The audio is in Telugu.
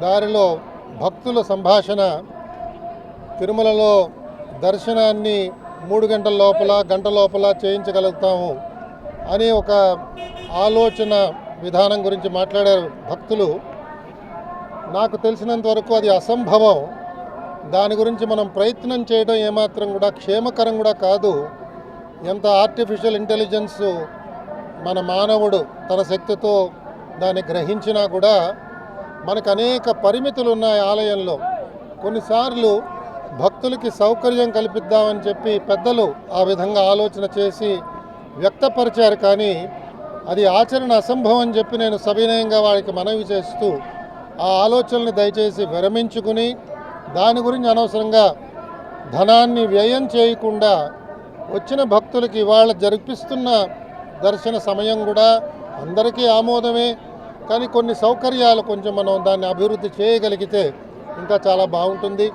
దారిలో భక్తుల సంభాషణ తిరుమలలో దర్శనాన్ని మూడు గంటల లోపల గంట లోపల చేయించగలుగుతాము అనే ఒక ఆలోచన విధానం గురించి మాట్లాడారు భక్తులు. నాకు తెలిసినంత వరకు అది అసంభవం. దాని గురించి మనం ప్రయత్నం చేయడం ఏమాత్రం కూడా క్షేమకరం కూడా కాదు. ఎంత ఆర్టిఫిషియల్ ఇంటెలిజెన్స్ మన మానవుడు తన శక్తితో దాన్ని గ్రహించినా కూడా మనకు అనేక పరిమితులు ఉన్నాయి ఆలయంలో. కొన్నిసార్లు భక్తులకి సౌకర్యం కల్పిద్దామని చెప్పి పెద్దలు ఆ విధంగా ఆలోచన చేసి వ్యక్తపరిచారు. కానీ అది ఆచరణ అసంభవం అని చెప్పి నేను సవినయంగా వారికి మనవి చేస్తూ ఆ ఆలోచనని దయచేసి విరమించుకుని దాని గురించి అనవసరంగా ధనాన్ని వ్యయం చేయకుండా వచ్చిన భక్తులకి ఇవాళ జరిపిస్తున్న దర్శన సమయం కూడా అందరికీ ఆమోదమే. కానీ కొన్ని సౌకర్యాలు కొంచెం మనం దాన్ని అభివృద్ధి చేయగలిగితే ఇంకా చాలా బాగుంటుంది.